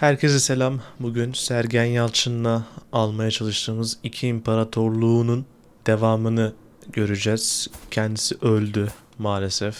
Herkese selam. Bugün Sergen Yalçın'la almaya çalıştığımız iki imparatorluğunun devamını göreceğiz. Kendisi öldü maalesef.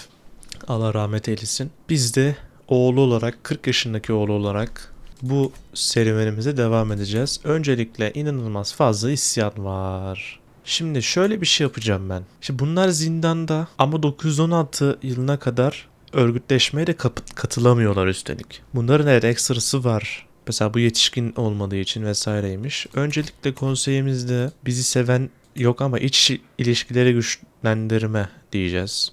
Allah rahmet eylesin. Biz de oğlu olarak 40 yaşındaki oğlu olarak bu serüvenimize devam edeceğiz. Öncelikle inanılmaz fazla isyan var. Şimdi şöyle bir şey yapacağım ben. Şimdi bunlar zindanda ama 916 yılına kadar örgütleşmeye de katılamıyorlar üstelik. Bunların evet ekstrası var. Mesela bu yetişkin olmadığı için vesaireymiş. Öncelikle konseyimizde bizi seven yok ama iç ilişkileri güçlendirme diyeceğiz.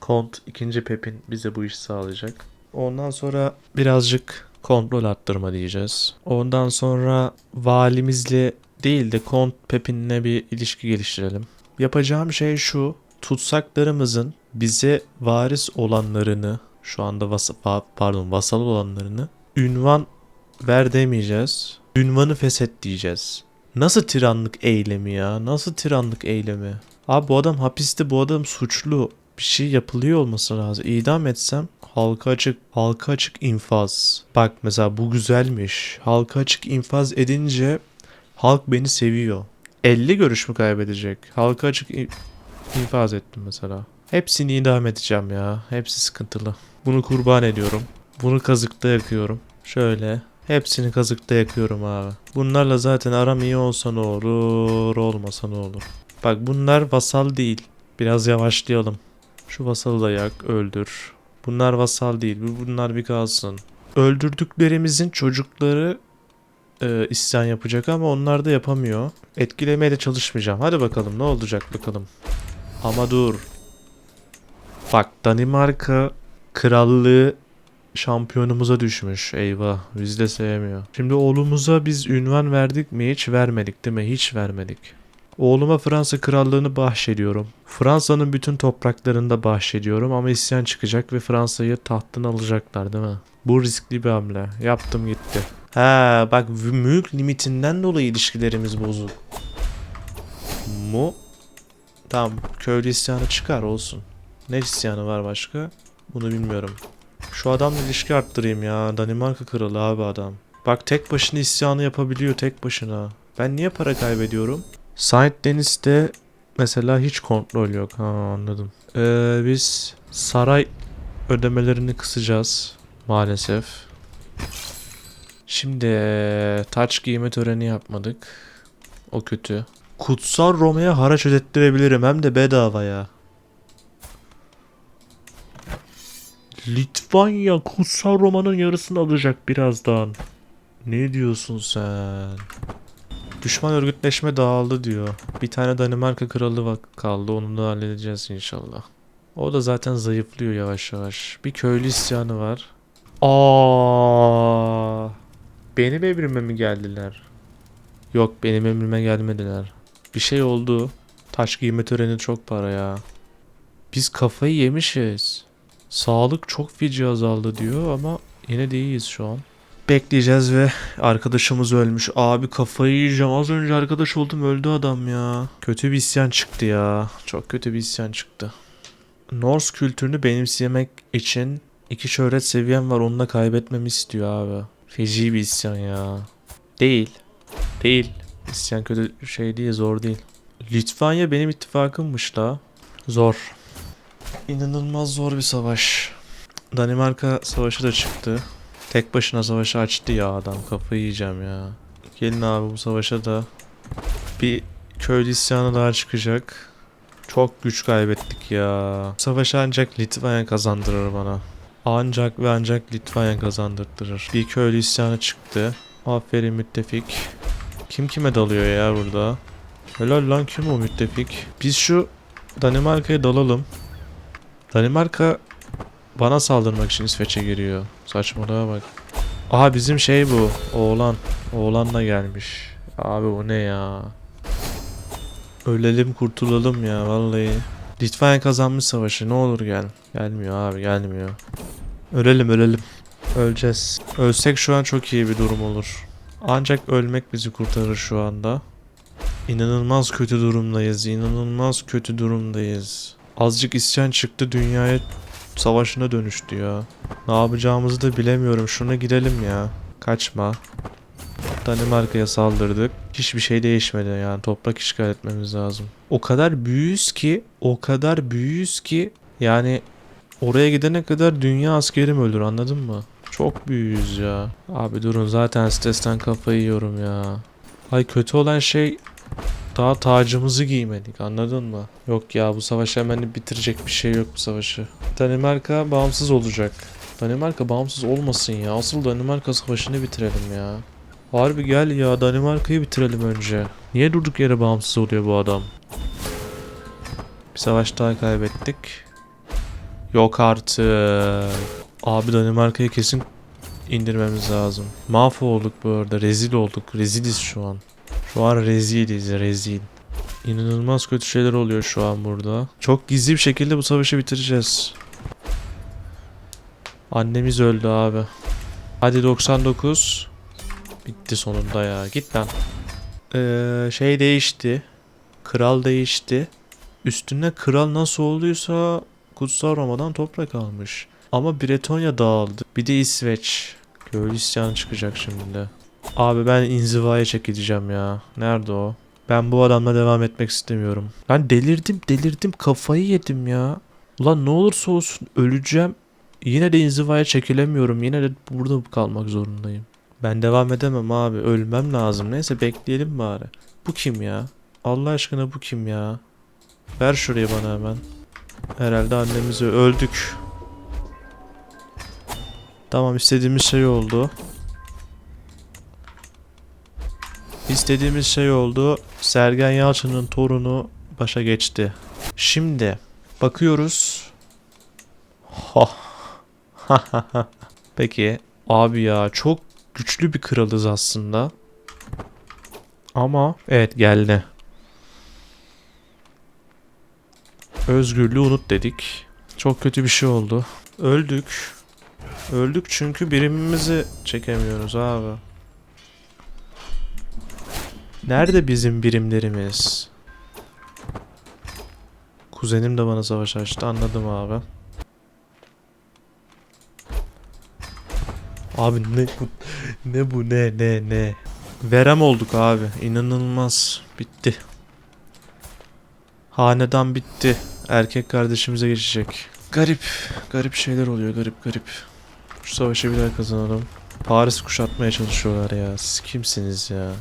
Kont 2. Pep'in bize bu işi sağlayacak. Ondan sonra birazcık kontrol arttırma diyeceğiz. Ondan sonra valimizle değil de Kont Pep'inle bir ilişki geliştirelim. Yapacağım şey şu. Tutsaklarımızın bize varis olanlarını şu anda vas pa- pardon vasal olanlarını ünvan ver demeyeceğiz. Ünvanı feshet diyeceğiz. Nasıl tiranlık eylemi ya? Nasıl tiranlık eylemi? Abi bu adam hapiste bu adam suçlu. Bir şey yapılıyor olması lazım. İdam etsem halka açık halka açık infaz. Bak mesela bu güzelmiş. Halka açık infaz edince halk beni seviyor. 50 görüş mü kaybedecek? Halka açık in- infaz ettim mesela. Hepsini idam edeceğim ya. Hepsi sıkıntılı. Bunu kurban ediyorum. Bunu kazıkta yakıyorum. Şöyle. Hepsini kazıkta yakıyorum abi. Bunlarla zaten aram iyi olsa ne olur, olmasa ne olur. Bak bunlar vasal değil. Biraz yavaşlayalım. Şu vasalı da yak, öldür. Bunlar vasal değil. bu- Bunlar bir kalsın. Öldürdüklerimizin çocukları e, isyan yapacak ama onlar da yapamıyor. Etkilemeye de çalışmayacağım. Hadi bakalım ne olacak bakalım. Ama dur. Bak Danimarka krallığı şampiyonumuza düşmüş. Eyvah. Biz de sevmiyor. Şimdi oğlumuza biz ünvan verdik mi? Hiç vermedik değil mi? Hiç vermedik. Oğluma Fransa krallığını bahşediyorum. Fransa'nın bütün topraklarında bahşediyorum ama isyan çıkacak ve Fransa'yı tahttan alacaklar değil mi? Bu riskli bir hamle. Yaptım gitti. Ha bak mülk limitinden dolayı ilişkilerimiz bozuk. Mu? Tamam köylü isyanı çıkar olsun. Ne isyanı var başka? Bunu bilmiyorum. Şu adamla ilişki arttırayım ya. Danimarka kralı abi adam. Bak tek başına isyanı yapabiliyor tek başına. Ben niye para kaybediyorum? Saint Denis'te mesela hiç kontrol yok. Ha anladım. Ee, biz saray ödemelerini kısacağız. Maalesef. Şimdi taç giyme töreni yapmadık. O kötü. Kutsal Roma'ya haraç ödettirebilirim hem de bedavaya. Litvanya Kutsal Roma'nın yarısını alacak birazdan. Ne diyorsun sen? Düşman örgütleşme dağıldı diyor. Bir tane Danimarka kralı kaldı. Onu da halledeceğiz inşallah. O da zaten zayıflıyor yavaş yavaş. Bir köylü isyanı var. Aa, benim emrime mi geldiler? Yok benim emrime gelmediler. Bir şey oldu. Taş giyme töreni çok para ya. Biz kafayı yemişiz. Sağlık çok feci azaldı diyor ama yine de iyiyiz şu an. Bekleyeceğiz ve arkadaşımız ölmüş. Abi kafayı yiyeceğim. Az önce arkadaş oldum öldü adam ya. Kötü bir isyan çıktı ya. Çok kötü bir isyan çıktı. Norse kültürünü benimsemek için iki şöhret seviyem var. Onu da kaybetmemi istiyor abi. Feci bir isyan ya. Değil. Değil. İsyan kötü şey değil zor değil. Litvanya benim ittifakımmış la. Zor. İnanılmaz zor bir savaş. Danimarka savaşı da çıktı. Tek başına savaşı açtı ya adam. Kafayı yiyeceğim ya. Gelin abi bu savaşa da bir köylü isyanı daha çıkacak. Çok güç kaybettik ya. Savaşı ancak Litvanya kazandırır bana. Ancak ve ancak Litvanya kazandırtırır. Bir köylü isyanı çıktı. Aferin müttefik. Kim kime dalıyor ya burada? Helal lan kim o müttefik? Biz şu Danimarka'ya dalalım. Danimarka bana saldırmak için İsveç'e giriyor. Saçmalığa bak. Aha bizim şey bu. Oğlan. Oğlan da gelmiş. Abi bu ne ya? Ölelim kurtulalım ya vallahi. Litvanya kazanmış savaşı ne olur gel. Gelmiyor abi gelmiyor. Ölelim ölelim. Öleceğiz. Ölsek şu an çok iyi bir durum olur. Ancak ölmek bizi kurtarır şu anda. İnanılmaz kötü durumdayız. İnanılmaz kötü durumdayız. Azıcık isyan çıktı dünyaya savaşına dönüştü ya. Ne yapacağımızı da bilemiyorum. Şuna girelim ya. Kaçma. Danimarka'ya saldırdık. Hiçbir şey değişmedi yani toprak işgal etmemiz lazım. O kadar büyüyüz ki, o kadar büyüyüz ki yani oraya gidene kadar dünya askerim ölür anladın mı? Çok büyüyüz ya. Abi durun zaten stresten kafayı yiyorum ya. Ay kötü olan şey daha tacımızı giymedik anladın mı? Yok ya bu savaş hemen bitirecek bir şey yok bu savaşı. Danimarka bağımsız olacak. Danimarka bağımsız olmasın ya. Asıl Danimarka savaşını bitirelim ya. Harbi gel ya Danimarka'yı bitirelim önce. Niye durduk yere bağımsız oluyor bu adam? Bir savaş daha kaybettik. Yok artık. Abi Danimarka'yı kesin indirmemiz lazım. Mahvolduk bu arada. Rezil olduk. Reziliz şu an. Şu an reziliz. Rezil. İnanılmaz kötü şeyler oluyor şu an burada. Çok gizli bir şekilde bu savaşı bitireceğiz. Annemiz öldü abi. Hadi 99. Bitti sonunda ya. Git lan. Ee, şey değişti. Kral değişti. Üstüne kral nasıl olduysa Kutsal Roma'dan toprak almış. Ama Bretonya dağıldı. Bir de İsveç. Köylü isyanı çıkacak şimdi. Abi ben inzivaya çekileceğim ya. Nerede o? Ben bu adamla devam etmek istemiyorum. Ben delirdim delirdim kafayı yedim ya. Ulan ne olursa olsun öleceğim. Yine de inzivaya çekilemiyorum. Yine de burada kalmak zorundayım. Ben devam edemem abi. Ölmem lazım. Neyse bekleyelim bari. Bu kim ya? Allah aşkına bu kim ya? Ver şurayı bana hemen. Herhalde annemizi öldük. Tamam istediğimiz şey oldu. İstediğimiz şey oldu. Sergen Yalçın'ın torunu başa geçti. Şimdi bakıyoruz. Ha. Peki abi ya çok güçlü bir kralız aslında. Ama evet geldi. Özgürlüğü unut dedik. Çok kötü bir şey oldu. Öldük. Öldük çünkü birimimizi çekemiyoruz abi. Nerede bizim birimlerimiz? Kuzenim de bana savaş açtı anladım abi. Abi ne bu ne bu ne ne ne. Verem olduk abi. İnanılmaz. Bitti. Hanedan bitti. Erkek kardeşimize geçecek. Garip. Garip şeyler oluyor. Garip garip. Şu savaşı bir daha kazanalım. Paris kuşatmaya çalışıyorlar ya. Siz kimsiniz ya?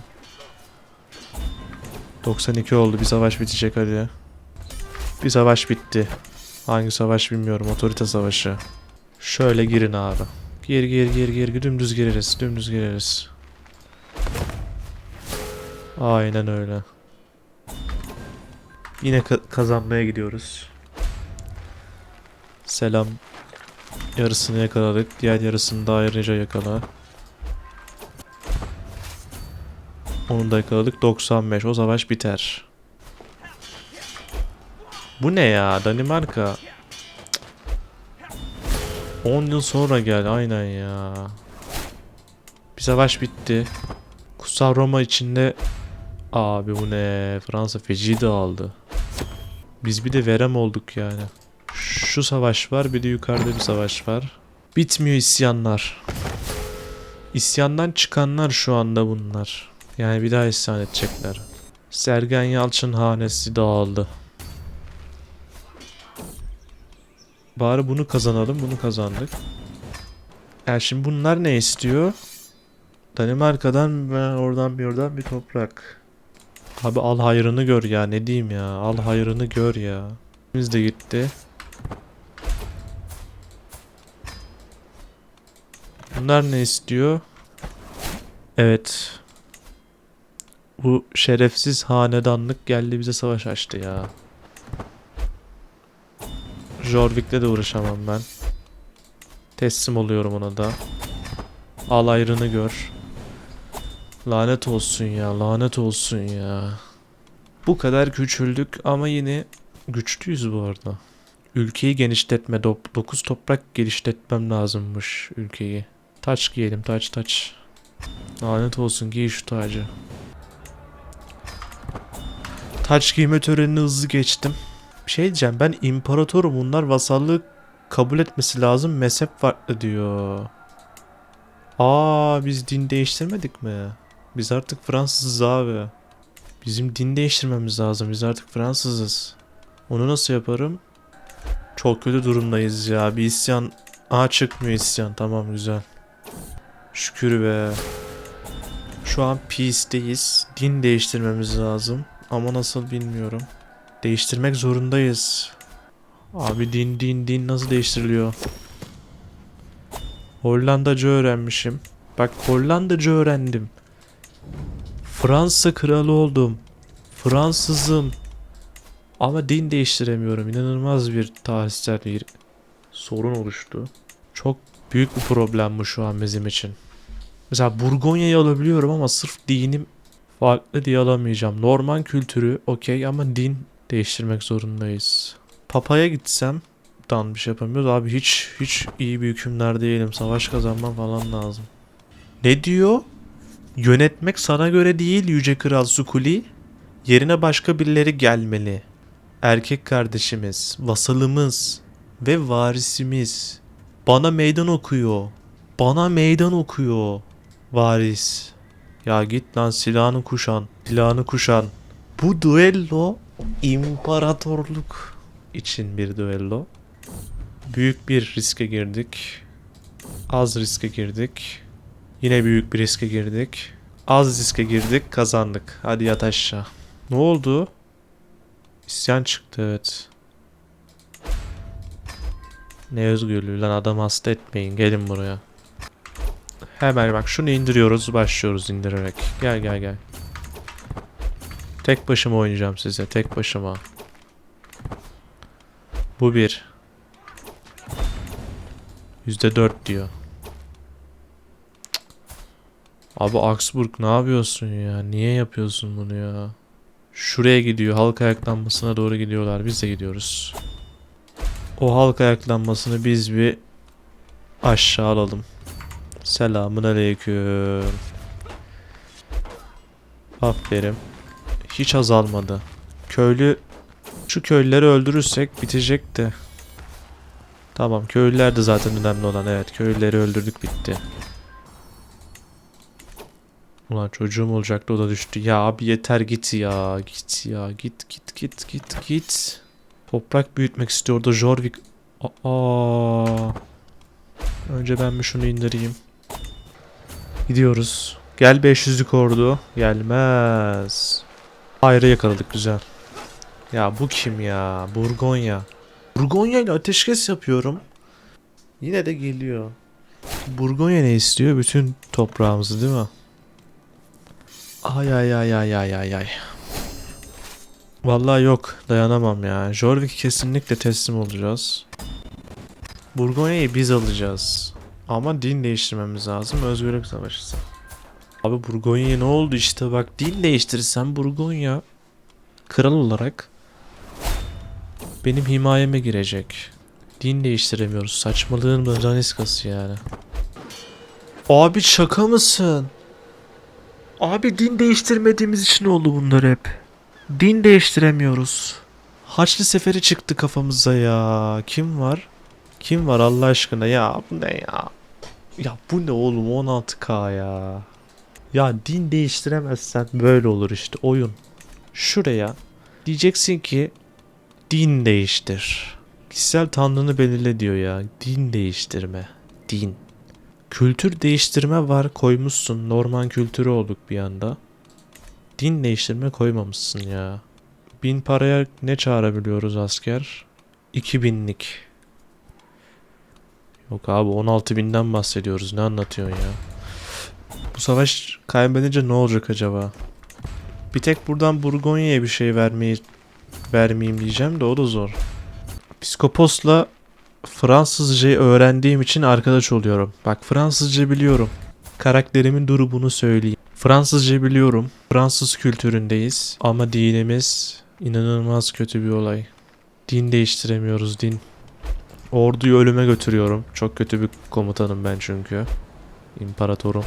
92 oldu. Bir savaş bitecek hadi. Bir savaş bitti. Hangi savaş bilmiyorum. Otorite savaşı. Şöyle girin abi. Gir gir gir gir. Dümdüz gireriz. Dümdüz gireriz. Aynen öyle. Yine ka- kazanmaya gidiyoruz. Selam. Yarısını yakaladık. Diğer yarısını da ayrıca yakala. Onu da yakaladık. 95. O savaş biter. Bu ne ya? Danimarka. Cık. 10 yıl sonra gel. Aynen ya. Bir savaş bitti. Kutsal Roma içinde Abi bu ne? Fransa feci dağıldı. Biz bir de verem olduk yani. Şu savaş var bir de yukarıda bir savaş var. Bitmiyor isyanlar. İsyandan çıkanlar şu anda bunlar. Yani bir daha isyan edecekler. Sergen Yalçın hanesi dağıldı. Bari bunu kazanalım. Bunu kazandık. Yani şimdi bunlar ne istiyor? Danimarka'dan ve oradan bir oradan bir toprak. Abi al hayrını gör ya ne diyeyim ya. Al hayrını gör ya. Biz de gitti. Bunlar ne istiyor? Evet. Bu şerefsiz hanedanlık geldi bize savaş açtı ya. Jorvik'le de uğraşamam ben. Teslim oluyorum ona da. Al ayrını gör. Lanet olsun ya, lanet olsun ya. Bu kadar küçüldük ama yine güçlüyüz bu arada. Ülkeyi genişletme, 9 toprak genişletmem lazımmış ülkeyi. Taç giyelim, taç taç. Lanet olsun giy şu tacı. Taç giyme törenini hızlı geçtim. Bir şey diyeceğim ben imparatorum bunlar vasallığı kabul etmesi lazım mezhep farklı diyor. Aa biz din değiştirmedik mi? Biz artık Fransızız abi. Bizim din değiştirmemiz lazım. Biz artık Fransızız. Onu nasıl yaparım? Çok kötü durumdayız ya. Bir isyan. Aa çıkmıyor isyan. Tamam güzel. Şükür be. Şu an peace'deyiz. Din değiştirmemiz lazım. Ama nasıl bilmiyorum. Değiştirmek zorundayız. Abi din din din nasıl değiştiriliyor? Hollandaca öğrenmişim. Bak Hollandaca öğrendim. Fransa kralı oldum. Fransızım. Ama din değiştiremiyorum. İnanılmaz bir tarihsel bir sorun oluştu. Çok büyük bir problem bu şu an bizim için. Mesela Burgonya'yı alabiliyorum ama sırf dinim farklı diye alamayacağım. Norman kültürü okey ama din değiştirmek zorundayız. Papa'ya gitsem dan bir şey yapamıyoruz. Abi hiç hiç iyi bir hükümdar değilim. Savaş kazanmam falan lazım. Ne diyor? Yönetmek sana göre değil Yüce Kral Sukuli. Yerine başka birileri gelmeli. Erkek kardeşimiz, vasalımız ve varisimiz. Bana meydan okuyor. Bana meydan okuyor. Varis. Ya git lan silahını kuşan. Silahını kuşan. Bu duello imparatorluk için bir duello. Büyük bir riske girdik. Az riske girdik. Yine büyük bir riske girdik. Az riske girdik, kazandık. Hadi yat aşağı. Ne oldu? İsyan çıktı evet. Ne özgürlüğü lan adam hasta etmeyin. Gelin buraya. Hemen bak şunu indiriyoruz. Başlıyoruz indirerek. Gel gel gel. Tek başıma oynayacağım size. Tek başıma. Bu bir. Yüzde dört diyor. Abi Augsburg ne yapıyorsun ya? Niye yapıyorsun bunu ya? Şuraya gidiyor. Halk ayaklanmasına doğru gidiyorlar. Biz de gidiyoruz. O halk ayaklanmasını biz bir aşağı alalım. Selamun aleyküm. Aferin. Hiç azalmadı. Köylü şu köylüleri öldürürsek bitecekti. Tamam köylüler de zaten önemli olan evet köylüleri öldürdük bitti. Ulan çocuğum olacaktı o da düştü. Ya abi yeter git ya git ya git git git git git. Toprak büyütmek istiyordu Jorvik. Aa. Önce ben bir şunu indireyim. Gidiyoruz. Gel 500'lük ordu. Gelmez. Ayrı yakaladık güzel. Ya bu kim ya? Burgonya. Burgonya ile ateşkes yapıyorum. Yine de geliyor. Burgonya ne istiyor? Bütün toprağımızı değil mi? Ay ay ay ay ay ay ay. Vallahi yok dayanamam ya. Jorvik'i kesinlikle teslim olacağız. Burgonya'yı biz alacağız. Ama din değiştirmemiz lazım. Özgürlük savaşısı. Abi Burgonya'ya ne oldu işte bak din değiştirsem Burgonya kral olarak benim himayeme girecek. Din değiştiremiyoruz. Saçmalığın daniskası yani. Abi şaka mısın? Abi din değiştirmediğimiz için oldu bunlar hep. Din değiştiremiyoruz. Haçlı seferi çıktı kafamıza ya. Kim var? Kim var Allah aşkına ya bu ne ya? Ya bu ne oğlum 16k ya. Ya din değiştiremezsen böyle olur işte oyun. Şuraya diyeceksin ki din değiştir. Kişisel tanrını belirle diyor ya. Din değiştirme. Din. Kültür değiştirme var koymuşsun. Norman kültürü olduk bir anda. Din değiştirme koymamışsın ya. Bin paraya ne çağırabiliyoruz asker? 2000'lik. Yok abi 16 binden bahsediyoruz. Ne anlatıyorsun ya? Bu savaş kaybedince ne olacak acaba? Bir tek buradan Burgonya'ya bir şey vermeyi vermeyeyim diyeceğim de o da zor. Psikopos'la Fransızcayı öğrendiğim için arkadaş oluyorum. Bak Fransızca biliyorum. Karakterimin durumunu söyleyeyim. Fransızca biliyorum. Fransız kültüründeyiz. Ama dinimiz inanılmaz kötü bir olay. Din değiştiremiyoruz din. Orduyu ölüme götürüyorum. Çok kötü bir komutanım ben çünkü. İmparatorum.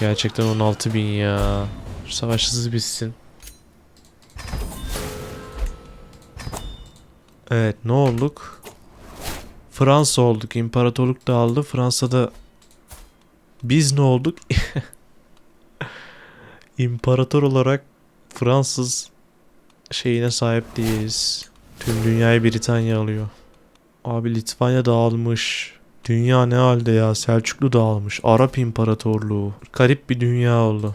Gerçekten 16 bin ya. Şu savaş hızlı bitsin. Evet ne olduk? Fransa olduk. İmparatorluk dağıldı. Fransa'da biz ne olduk? İmparator olarak Fransız şeyine sahip değiliz. Tüm dünyayı Britanya alıyor. Abi Litvanya dağılmış. Dünya ne halde ya? Selçuklu dağılmış. Arap İmparatorluğu. Garip bir dünya oldu.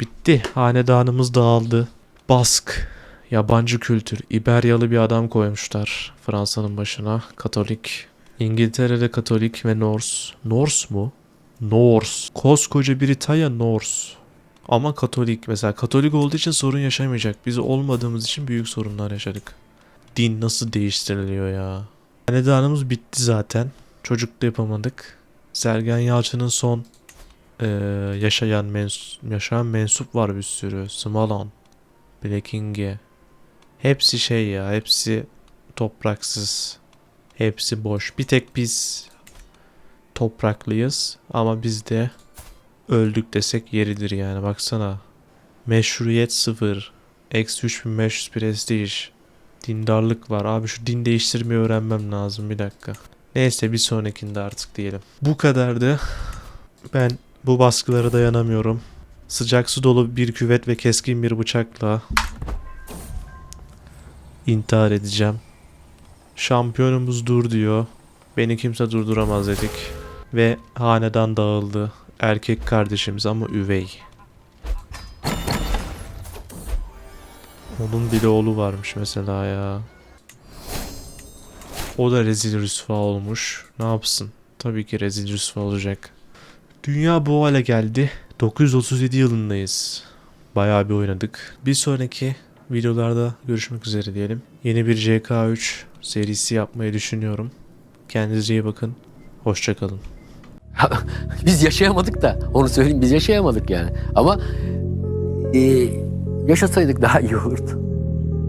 Bitti. Hanedanımız dağıldı. Bask. Yabancı kültür. İberyalı bir adam koymuşlar Fransa'nın başına. Katolik. İngiltere'de Katolik ve Norse. Norse mu? Norse. Koskoca Britanya Norse. Ama Katolik. Mesela Katolik olduğu için sorun yaşamayacak. Biz olmadığımız için büyük sorunlar yaşadık. Din nasıl değiştiriliyor ya? Hanedanımız bitti zaten. Çocuk da yapamadık. Sergen Yalçın'ın son eee, yaşayan mens yaşayan mensup var bir sürü. Smalan, Blackinge. Hepsi şey ya, hepsi topraksız. Hepsi boş. Bir tek biz topraklıyız ama biz de öldük desek yeridir yani baksana. Meşruiyet sıfır. Eksi 3500 prestij. Dindarlık var. Abi şu din değiştirmeyi öğrenmem lazım bir dakika. Neyse bir sonrakinde artık diyelim. Bu kadardı. Ben bu baskılara dayanamıyorum. Sıcak su dolu bir küvet ve keskin bir bıçakla intihar edeceğim. Şampiyonumuz dur diyor. Beni kimse durduramaz dedik. Ve hanedan dağıldı. Erkek kardeşimiz ama üvey. Onun bir de oğlu varmış mesela ya. O da rezil rüsva olmuş. Ne yapsın? Tabii ki rezil rüsva olacak. Dünya bu hale geldi. 937 yılındayız. Bayağı bir oynadık. Bir sonraki videolarda görüşmek üzere diyelim. Yeni bir CK3 serisi yapmayı düşünüyorum. Kendinize iyi bakın. Hoşçakalın. Biz yaşayamadık da onu söyleyeyim biz yaşayamadık yani. Ama e, yaşasaydık daha iyi olurdu.